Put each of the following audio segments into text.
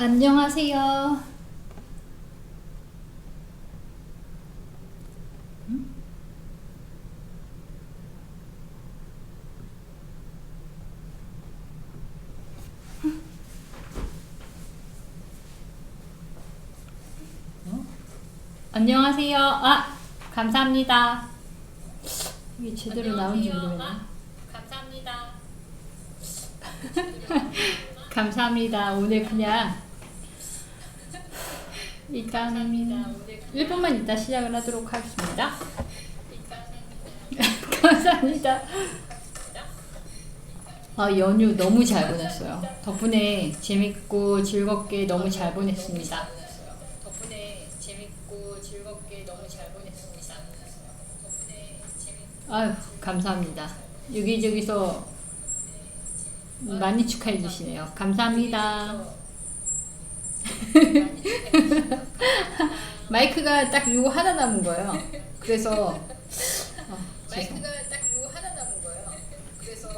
안녕하세요. 어? 안녕하세요. 아, 감사합니다. 이게 제대로 나온지 모르겠네. 감사합니다. 감사합니다. 오늘 그냥 일단은 1분만 이따 시작을 하도록 하겠습니다. 감사합니다. 아, 연휴 너무 잘 보냈어요. 덕분에 재밌고 즐겁게 너무 잘 보냈습니다. 아유, 감사합니다. 여기저기서 많이 축하해 주시네요. 감사합니다. 마이크가 딱 요거 하나 남은 거예요. 그래서 어, 죄송. 마이크가 딱 이거 하나 남은 거예요. 그래서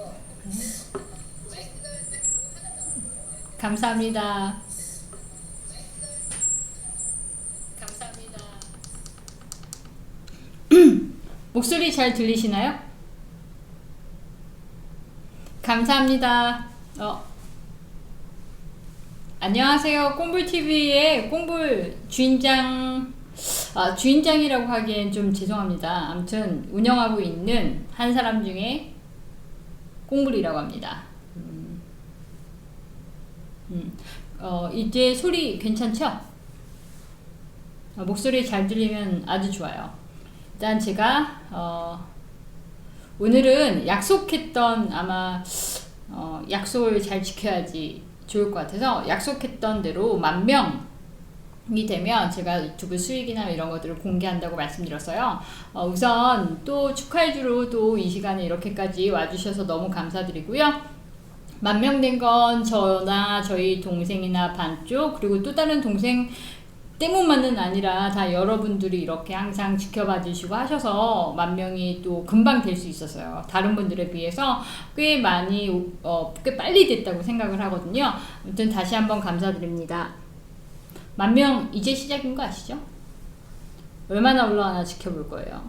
마이크가 딱 이거 하나 남은 거예요. 감사합니다. 감사합니다. 목소리 잘 들리시나요? 감사합니다. 어. 안녕하세요. 꽁불TV의 꽁불 주인장, 아, 주인장이라고 하기엔 좀 죄송합니다. 아무튼 운영하고 있는 한 사람 중에 꽁불이라고 합니다. 음. 음. 어, 이제 소리 괜찮죠? 어, 목소리 잘 들리면 아주 좋아요. 일단 제가 어, 오늘은 약속했던 아마 어, 약속을 잘 지켜야지 좋을 것 같아서 약속했던 대로 만 명이 되면 제가 유튜브 수익이나 이런 것들을 공개한다고 말씀드렸어요. 어, 우선 또 축하해주러 또 이 시간에 이렇게까지 와주셔서 너무 감사드리고요. 만명된 건 저나 저희 동생이나 반쪽 그리고 또 다른 동생 때문만은 아니라 다 여러분들이 이렇게 항상 지켜봐 주시고 하셔서 만 명이 또 금방 될 수 있었어요. 다른 분들에 비해서 꽤 많이 어, 꽤 빨리 됐다고 생각을 하거든요. 아무튼 다시 한번 감사드립니다. 만 명 이제 시작인 거 아시죠? 얼마나 올라가나 지켜볼 거예요.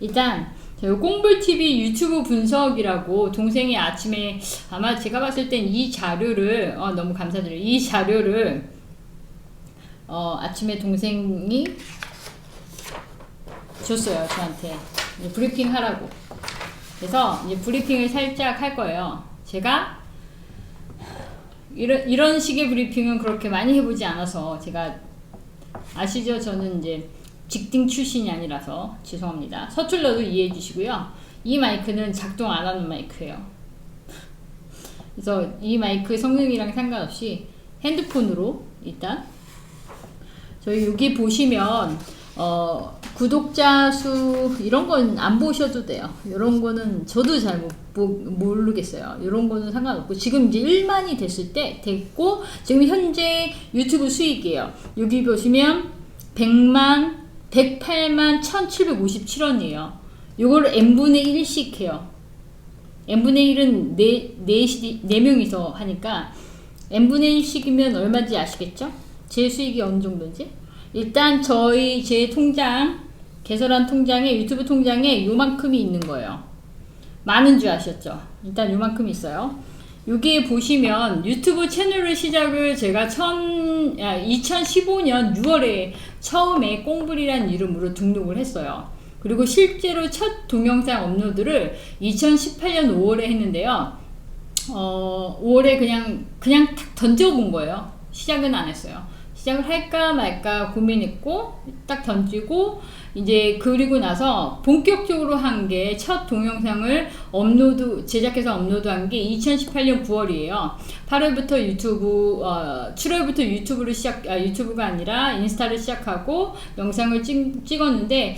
일단 꽁불TV 유튜브 분석이라고 동생이 아침에 아마 제가 봤을 땐 이 자료를 어, 너무 감사드려요. 이 자료를 어, 아침에 동생이 줬어요 저한테. 브리핑 하라고. 그래서 이제 브리핑을 살짝 할 거예요. 제가 이런 이런 식의 브리핑은 그렇게 많이 해보지 않아서 제가 아시죠? 저는 이제 직딩 출신이 아니라서 죄송합니다. 서툴러도 이해해 주시고요. 이 마이크는 작동 안 하는 마이크예요. 그래서 이 마이크 성능이랑 상관없이 핸드폰으로 일단 저희 여기 보시면 어, 구독자 수 이런 건 안 보셔도 돼요. 이런 거는 저도 잘 못, 모르겠어요. 이런 거는 상관없고 지금 이제 1만이 됐을 때 됐고 지금 현재 유튜브 수익이에요. 여기 보시면 100만 108만 1757원이에요. 요거를 n분의 1씩 해요. n분의 1은 4, 4, 4명이서 하니까 n분의 1씩이면 얼마인지 아시겠죠? 제 수익이 어느 정도인지? 일단 저희 제 통장 개설한 통장에 유튜브 통장에 요만큼이 있는 거예요. 많은 줄 아셨죠? 일단 요만큼 있어요. 여기에 보시면 유튜브 채널을 시작을 제가 천, 아, 2015년 6월에 처음에 꽁불이란 이름으로 등록을 했어요. 그리고 실제로 첫 동영상 업로드를 2018년 5월에 했는데요. 어, 5월에 그냥 그냥 탁 던져본 거예요. 시작은 안 했어요 시작을 할까 말까 고민했고 딱 던지고 이제 그리고 나서 본격적으로 한 게 첫 동영상을 업로드 제작해서 업로드한 게 2018년 9월이에요. 8월부터 유튜브 어, 7월부터 유튜브를 시작 아, 유튜브가 아니라 인스타를 시작하고 영상을 찍, 찍었는데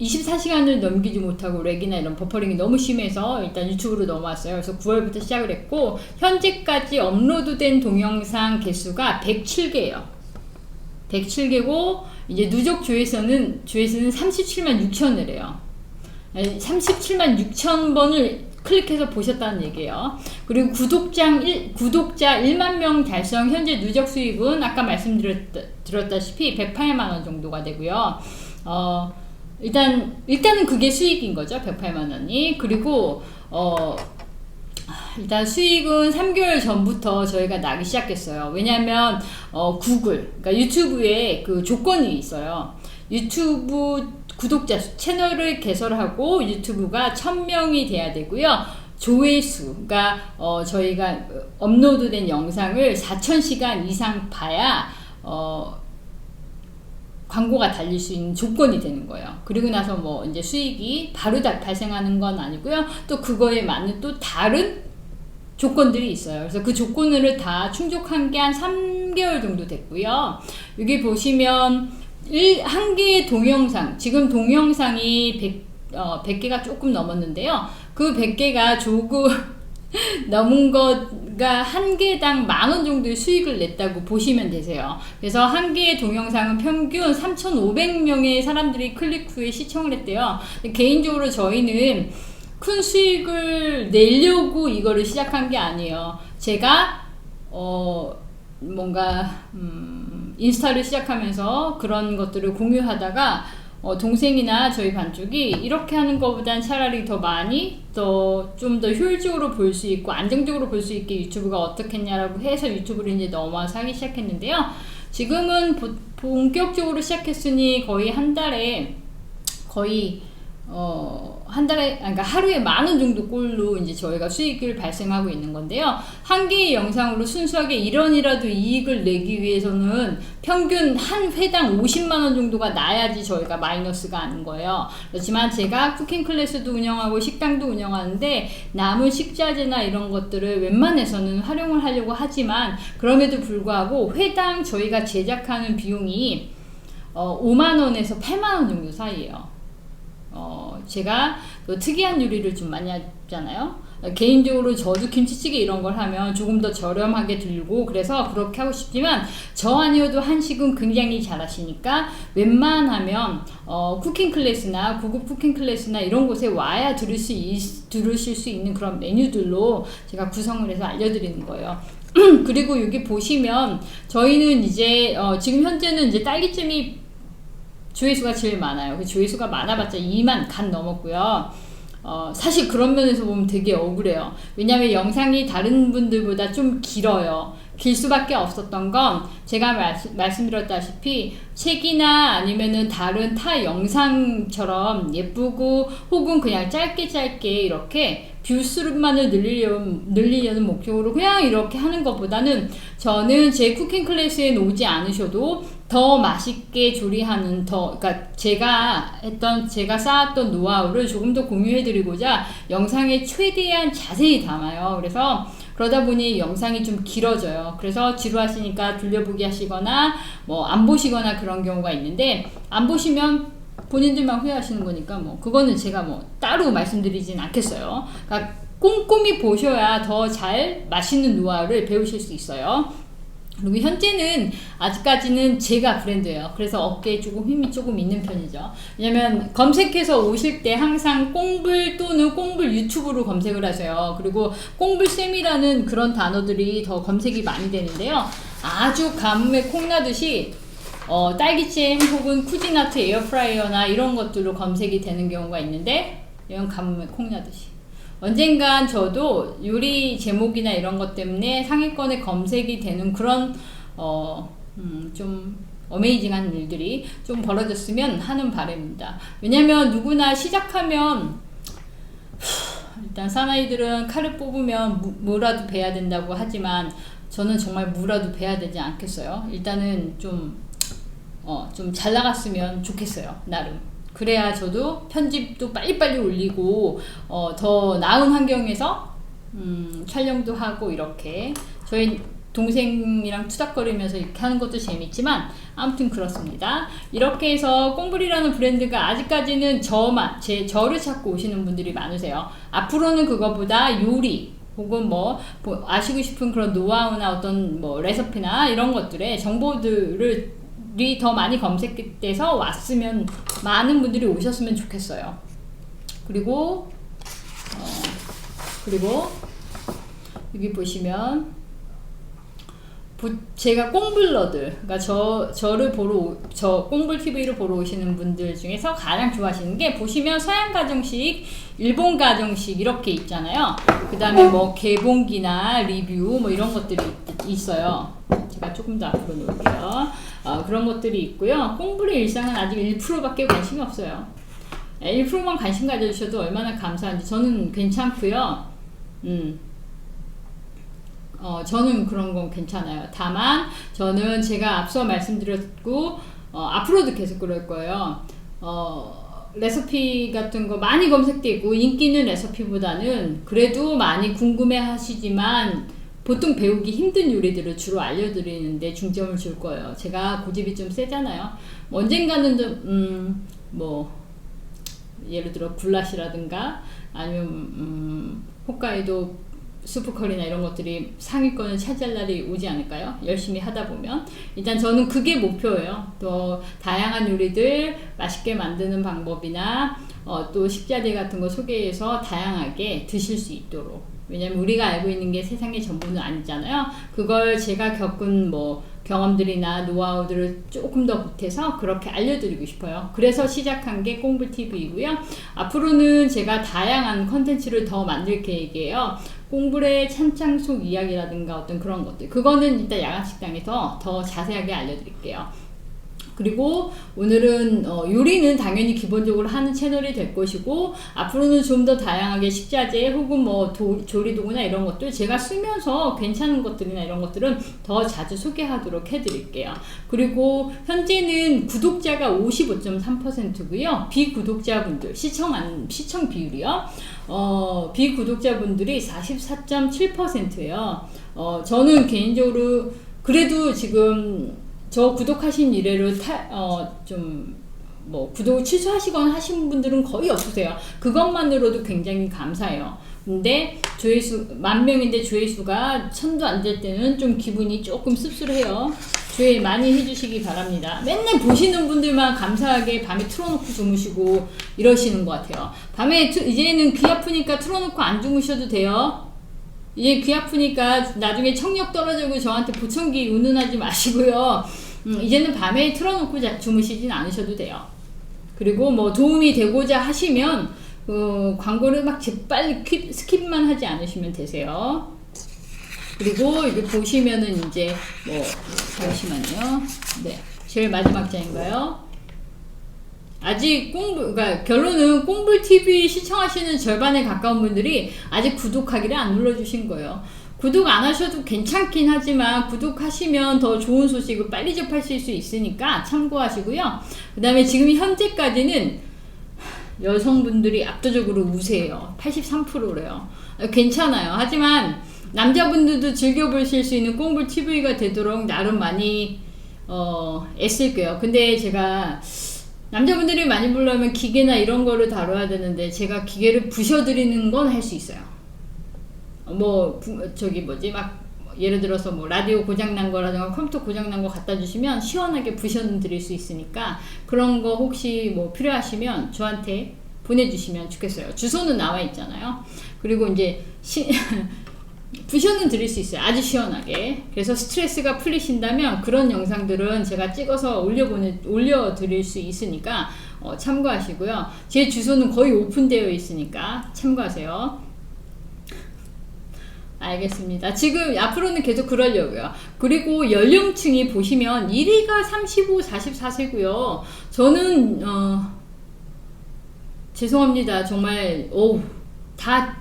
24시간을 넘기지 못하고 렉이나 이런 버퍼링이 너무 심해서 일단 유튜브로 넘어왔어요. 그래서 9월부터 시작을 했고 현재까지 업로드된 동영상 개수가 107개예요. 107개고 이제 누적 조회수는 조회수는 37만 6천을 해요. 37만 6천 번을 클릭해서 보셨다는 얘기예요. 그리고 구독자 1, 구독자 1만 명 달성 현재 누적 수익은 아까 말씀드렸다시피 108만 원 정도가 되고요. 어, 일단 일단은 그게 수익인 거죠. 108만 원이. 그리고 어 일단 수익은 3개월 전부터 저희가 나기 시작했어요. 왜냐하면 어, 구글, 그러니까 유튜브에 그 조건이 있어요. 유튜브 구독자 수, 채널을 개설하고 유튜브가 1000명이 돼야 되고요. 조회수, 그러니까 어, 저희가 업로드된 영상을 4000시간 이상 봐야 어, 광고가 달릴 수 있는 조건이 되는 거예요. 그리고 나서 뭐 이제 수익이 바로 다 발생하는 건 아니고요. 또 그거에 맞는 또 다른 조건들이 있어요. 그래서 그 조건을 다 충족한 게 한 3개월 정도 됐고요. 여기 보시면 일, 한 개의 동영상, 지금 동영상이 100, 어, 100개가 조금 넘었는데요. 그 100개가 조금 넘은 거가 한 개당 만 원 정도의 수익을 냈다고 보시면 되세요. 그래서 한 개의 동영상은 평균 3,500명의 사람들이 클릭 후에 시청을 했대요. 개인적으로 저희는 큰 수익을 내려고 이거를 시작한 게 아니에요. 제가 어 뭔가 음 인스타를 시작하면서 그런 것들을 공유하다가 어 동생이나 저희 반쪽이 이렇게 하는 것보단 차라리 더 많이 더 좀 더 효율적으로 볼 수 있고 안정적으로 볼 수 있게 유튜브가 어떻겠냐라고 해서 유튜브를 이제 넘어와서 하기 시작했는데요. 지금은 보- 본격적으로 시작했으니 거의 한 달에 거의 어, 한 달에, 아니, 그러니까 하루에 만 원 정도 꼴로 이제 저희가 수익을 발생하고 있는 건데요. 한 개의 영상으로 순수하게 1원이라도 이익을 내기 위해서는 평균 한 회당 50만원 정도가 나야지 저희가 마이너스가 아닌 거예요. 그렇지만 제가 쿠킹 클래스도 운영하고 식당도 운영하는데 남은 식자재나 이런 것들을 웬만해서는 활용을 하려고 하지만 그럼에도 불구하고 회당 저희가 제작하는 비용이 어, 5만원에서 8만원 정도 사이에요. 어, 제가 그 특이한 요리를 좀 많이 하잖아요. 어, 개인적으로 저도 김치찌개 이런 걸 하면 조금 더 저렴하게 들고 그래서 그렇게 하고 싶지만 저 아니어도 한식은 굉장히 잘하시니까 웬만하면 어, 쿠킹 클래스나 고급 쿠킹 클래스나 이런 곳에 와야 들을 수 있, 들으실 수 있는 그런 메뉴들로 제가 구성을 해서 알려드리는 거예요. 그리고 여기 보시면 저희는 이제 어, 지금 현재는 이제 딸기잼이 조회수가 제일 많아요. 그 조회수가 많아봤자 2만 간 넘었고요. 어, 사실 그런 면에서 보면 되게 억울해요. 왜냐면 영상이 다른 분들보다 좀 길어요. 길 수밖에 없었던 건 제가 말씀, 말씀드렸다시피 책이나 아니면은 다른 타 영상처럼 예쁘고 혹은 그냥 짧게 짧게 이렇게 뷰수만을 늘리려는, 늘리려는 목적으로 그냥 이렇게 하는 것보다는 저는 제 쿠킹 클래스에 오지 않으셔도 더 맛있게 조리하는 더 그러니까 제가 했던 제가 쌓았던 노하우를 조금 더 공유해 드리고자 영상에 최대한 자세히 담아요. 그래서 그러다 보니 영상이 좀 길어져요. 그래서 지루하시니까 돌려보기 하시거나 뭐 안 보시거나 그런 경우가 있는데 안 보시면 본인들만 후회하시는 거니까 뭐 그거는 제가 뭐 따로 말씀드리진 않겠어요. 그러니까 꼼꼼히 보셔야 더 잘 맛있는 노하우를 배우실 수 있어요. 그리고 현재는 아직까지는 제가 브랜드예요. 그래서 어깨에 조금 힘이 조금 있는 편이죠. 왜냐면 검색해서 오실 때 항상 꽁불 또는 꽁불 유튜브로 검색을 하세요. 그리고 꽁불쌤이라는 그런 단어들이 더 검색이 많이 되는데요. 아주 가뭄에 콩나듯이 어, 딸기잼 혹은 쿠지나트 에어프라이어나 이런 것들로 검색이 되는 경우가 있는데 이건 가뭄에 콩나듯이 언젠간 저도 요리 제목이나 이런 것 때문에 상위권에 검색이 되는 그런 어, 음, 좀 어메이징한 일들이 좀 벌어졌으면 하는 바람입니다. 왜냐면 누구나 시작하면 후, 일단 사나이들은 칼을 뽑으면 무, 뭐라도 베야 된다고 하지만 저는 정말 무라도 베야 되지 않겠어요. 일단은 좀 어, 좀 잘 나갔으면 좋겠어요. 나름. 그래야 저도 편집도 빨리빨리 올리고 어, 더 나은 환경에서 음, 촬영도 하고 이렇게 저희 동생이랑 투닥거리면서 이렇게 하는 것도 재밌지만 아무튼 그렇습니다. 이렇게 해서 꽁불이라는 브랜드가 아직까지는 저만 제 저를 찾고 오시는 분들이 많으세요. 앞으로는 그거보다 요리 혹은 뭐, 뭐 아시고 싶은 그런 노하우나 어떤 뭐 레시피나 이런 것들의 정보들을 더 많이 검색돼서 왔으면 많은 분들이 오셨으면 좋겠어요. 그리고 어, 그리고 여기 보시면 부- 제가 꽁블러들, 그러니까 저 저를 보러 오- 저 꽁블 TV를 보러 오시는 분들 중에서 가장 좋아하시는 게 보시면 서양 가정식, 일본 가정식 이렇게 있잖아요. 그 다음에 뭐 개봉기나 리뷰 뭐 이런 것들이 있- 있어요. 제가 조금 더 앞으로 놓을게요. 어, 그런 것들이 있고요. 꽁블의 일상은 아직 1%밖에 관심이 없어요. 1%만 관심 가져주셔도 얼마나 감사한지 저는 괜찮고요. 음. 어, 저는 그런 건 괜찮아요. 다만 저는 제가 앞서 말씀드렸고 어, 앞으로도 계속 그럴 거예요. 어, 레시피 같은 거 많이 검색돼 있고 인기 있는 레시피보다는 그래도 많이 궁금해 하시지만 보통 배우기 힘든 요리들을 주로 알려드리는데 중점을 줄 거예요. 제가 고집이 좀 세잖아요. 언젠가는 좀, 음, 뭐, 예를 들어 굴라시라든가 아니면 음, 홋카이도 수프커리나 이런 것들이 상위권을 차지할 날이 오지 않을까요? 열심히 하다 보면 일단 저는 그게 목표예요. 또 다양한 요리들 맛있게 만드는 방법이나 어, 또 식자재 같은 거 소개해서 다양하게 드실 수 있도록 왜냐면 우리가 알고 있는 게 세상의 전부는 아니잖아요. 그걸 제가 겪은 뭐 경험들이나 노하우들을 조금 더 보태서 그렇게 알려드리고 싶어요. 그래서 시작한 게 꽁불 TV이고요. 앞으로는 제가 다양한 컨텐츠를 더 만들 계획이에요. 꽁불의 찬장 속 이야기라든가 어떤 그런 것들. 그거는 일단 야간식당에서 더 자세하게 알려드릴게요. 그리고 오늘은 어, 요리는 당연히 기본적으로 하는 채널이 될 것이고 앞으로는 좀 더 다양하게 식자재 혹은 뭐 도, 조리도구나 이런 것들 제가 쓰면서 괜찮은 것들이나 이런 것들은 더 자주 소개하도록 해드릴게요. 그리고 현재는 구독자가 55.3%고요. 비구독자분들 시청 안 시청 비율이요. 어, 비구독자분들이 44.7%예요. 어, 저는 개인적으로 그래도 지금 저 구독하신 이래로 타, 어, 좀, 뭐, 구독을 취소하시거나 하신 분들은 거의 없으세요. 그것만으로도 굉장히 감사해요. 근데 조회수, 만 명인데 조회수가 천도 안 될 때는 좀 기분이 조금 씁쓸해요. 조회 많이 해주시기 바랍니다. 맨날 보시는 분들만 감사하게 밤에 틀어놓고 주무시고 이러시는 것 같아요. 밤에 트- 이제는 귀 아프니까 틀어놓고 안 주무셔도 돼요. 이제 귀 아프니까 나중에 청력 떨어지고 저한테 보청기 운운하지 마시고요. 음, 이제는 밤에 틀어놓고 자, 주무시진 않으셔도 돼요. 그리고 뭐 도움이 되고자 하시면 어, 광고를 막 재빨리 킵, 스킵만 하지 않으시면 되세요. 그리고 여기 보시면은 이제 뭐 잠시만요. 네, 제일 마지막 장인가요? 아직 꽁불, 그러니까 결론은 꽁불 TV 시청하시는 절반에 가까운 분들이 아직 구독하기를 안 눌러주신 거예요. 구독 안 하셔도 괜찮긴 하지만 구독하시면 더 좋은 소식을 빨리 접하실 수 있으니까 참고하시고요. 그 다음에 지금 현재까지는 여성분들이 압도적으로 우세해요. 83%래요. 괜찮아요. 하지만 남자분들도 즐겨보실 수 있는 꽁불 TV가 되도록 나름 많이 어, 애쓸게요. 근데 제가 남자분들이 많이 보려면 기계나 이런 거를 다뤄야 되는데 제가 기계를 부셔드리는 건 할 수 있어요. 어, 뭐 부- 저기 뭐지 막 예를 들어서 뭐 라디오 고장 난 거라든가 컴퓨터 고장 난 거 갖다 주시면 시원하게 부셔 드릴 수 있으니까 그런 거 혹시 뭐 필요하시면 저한테 보내주시면 좋겠어요. 주소는 나와 있잖아요. 그리고 이제 시, 부셔는 드릴 수 있어요. 아주 시원하게. 그래서 스트레스가 풀리신다면 그런 영상들은 제가 찍어서 올려보내, 올려드릴 수 있으니까 어, 참고하시고요. 제 주소는 거의 오픈되어 있으니까 참고하세요. 알겠습니다. 지금 앞으로는 계속 그러려고요. 그리고 연령층이 보시면 1위가 35, 44세고요. 저는 어, 죄송합니다. 정말 오, 다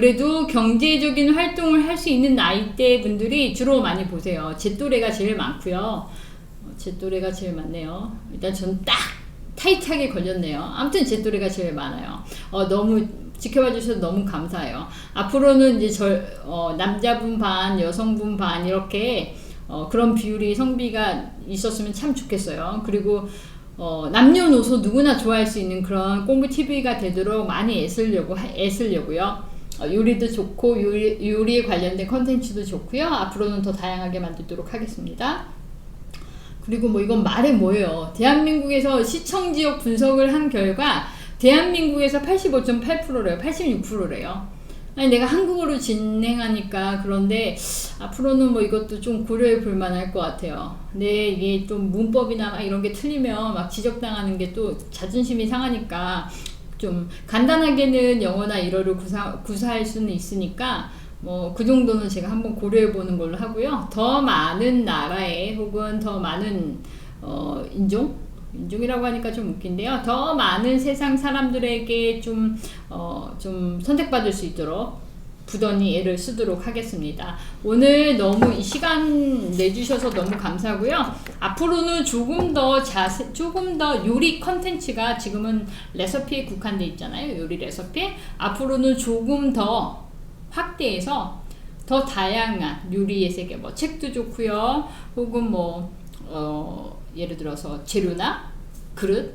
그래도 경제적인 활동을 할 수 있는 나이대 분들이 주로 많이 보세요. 제 또래가 제일 많고요. 어, 제 또래가 제일 많네요. 일단 전 딱 타이트하게 걸렸네요. 아무튼 제 또래가 제일 많아요. 어, 너무 지켜봐 주셔서 너무 감사해요. 앞으로는 이제 절, 어, 남자분 반, 여성분 반 이렇게 어, 그런 비율이 성비가 있었으면 참 좋겠어요. 그리고 어, 남녀노소 누구나 좋아할 수 있는 그런 꽁부 TV가 되도록 많이 애쓰려고 하- 애쓰려고요. 어, 요리도 좋고 요리, 요리에 관련된 컨텐츠도 좋고요. 앞으로는 더 다양하게 만들도록 하겠습니다. 그리고 뭐 이건 말해 뭐예요. 대한민국에서 시청 지역 분석을 한 결과 대한민국에서 85.8%래요. 86%래요. 아니 내가 한국어로 진행하니까 그런데 앞으로는 뭐 이것도 좀 고려해 볼 만할 것 같아요. 근데 이게 좀 문법이나 막 이런 게 틀리면 막 지적당하는 게 또 자존심이 상하니까 좀 간단하게는 영어나 일어를 구사, 구사할 수는 있으니까 뭐 그 정도는 제가 한번 고려해 보는 걸로 하고요. 더 많은 나라에 혹은 더 많은 어, 인종 인종이라고 하니까 좀 웃긴데요. 더 많은 세상 사람들에게 좀, 어, 좀 선택받을 수 있도록 부단히 애를 쓰도록 하겠습니다. 오늘 너무 이 시간 내주셔서 너무 감사하고요. 앞으로는 조금 더 자세, 조금 더 요리 컨텐츠가 지금은 레시피에 국한돼 있잖아요. 요리 레시피. 앞으로는 조금 더 확대해서 더 다양한 요리의 세계, 뭐 책도 좋고요. 혹은 뭐, 어, 예를 들어서 재료나 그릇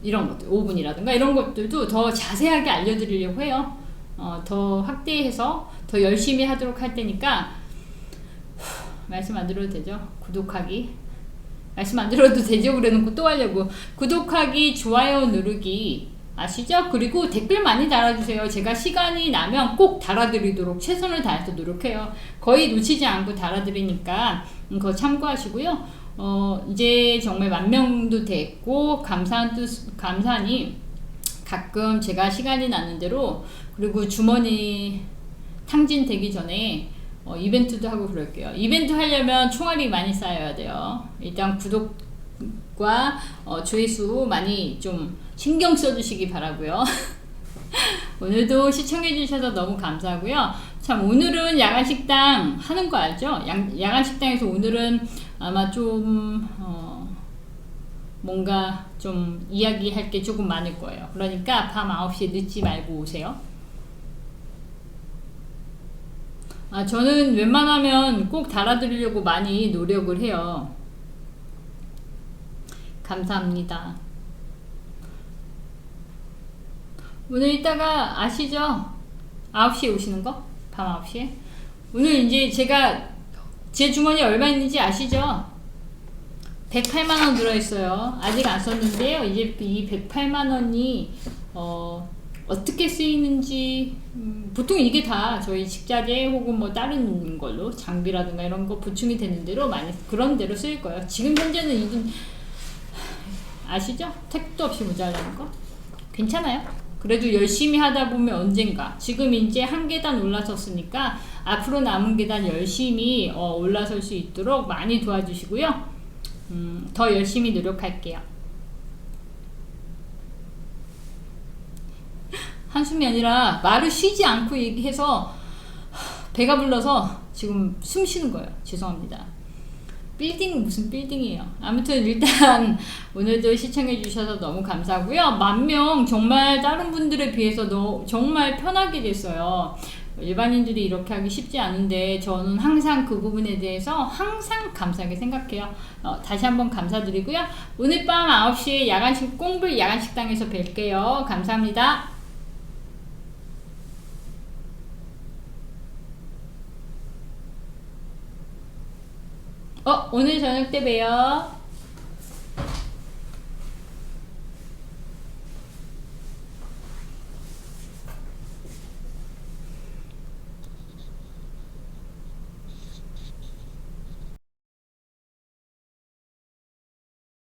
이런 것들 오븐이라든가 이런 것들도 더 자세하게 알려드리려고 해요. 어, 더 확대해서 더 열심히 하도록 할 테니까 후, 말씀 안 드려도 되죠? 구독하기 말씀 안 드려도 되죠? 그래놓고 또 하려고 구독하기 좋아요 누르기 아시죠? 그리고 댓글 많이 달아주세요. 제가 시간이 나면 꼭 달아드리도록 최선을 다해서 노력해요. 거의 놓치지 않고 달아드리니까 음, 그거 참고하시고요. 어, 이제 정말 만 명도 됐고, 감사한 뜻, 감사하니 가끔 제가 시간이 나는 대로, 그리고 주머니 탕진 되기 전에 어, 이벤트도 하고 그럴게요. 이벤트 하려면 총알이 많이 쌓여야 돼요. 일단 구독과 어, 조회수 많이 좀 신경 써주시기 바라고요. 오늘도 시청해주셔서 너무 감사하고요. 참 오늘은 야간 식당 하는 거 알죠? 양, 야간 식당에서 오늘은 아마 좀 어, 뭔가 좀 이야기할 게 조금 많을 거예요. 그러니까 밤 9시에 늦지 말고 오세요. 아, 저는 웬만하면 꼭 달아드리려고 많이 노력을 해요. 감사합니다. 오늘 이따가 아시죠? 9시에 오시는 거? 밤 9시에? 오늘 이제 제가 제 주머니에 얼마 있는지 아시죠? 108만원 들어있어요. 아직 안 썼는데요. 이제 이 108만원이, 어, 어떻게 쓰이는지, 음, 보통 이게 다 저희 식자재 혹은 뭐 다른 걸로 장비라든가 이런 거 보충이 되는 대로 많이, 그런 대로 쓰일 거예요. 지금 현재는 이분, 아시죠? 택도 없이 모자라는 거? 괜찮아요. 그래도 열심히 하다 보면 언젠가 지금 이제 한 계단 올라섰으니까 앞으로 남은 계단 열심히 어, 올라설 수 있도록 많이 도와주시고요. 음, 더 열심히 노력할게요. 한숨이 아니라 말을 쉬지 않고 얘기해서 배가 불러서 지금 숨 쉬는 거예요. 죄송합니다. 빌딩 무슨 빌딩이에요. 아무튼 일단 오늘도 시청해 주셔서 너무 감사하고요. 만 명 정말 다른 분들에 비해서 너, 정말 편하게 됐어요. 일반인들이 이렇게 하기 쉽지 않은데 저는 항상 그 부분에 대해서 항상 감사하게 생각해요. 어, 다시 한번 감사드리고요. 오늘 밤 9시에 야간식 꽁불 야간식당에서 뵐게요. 감사합니다. 어, 오늘 저녁 때 봬요.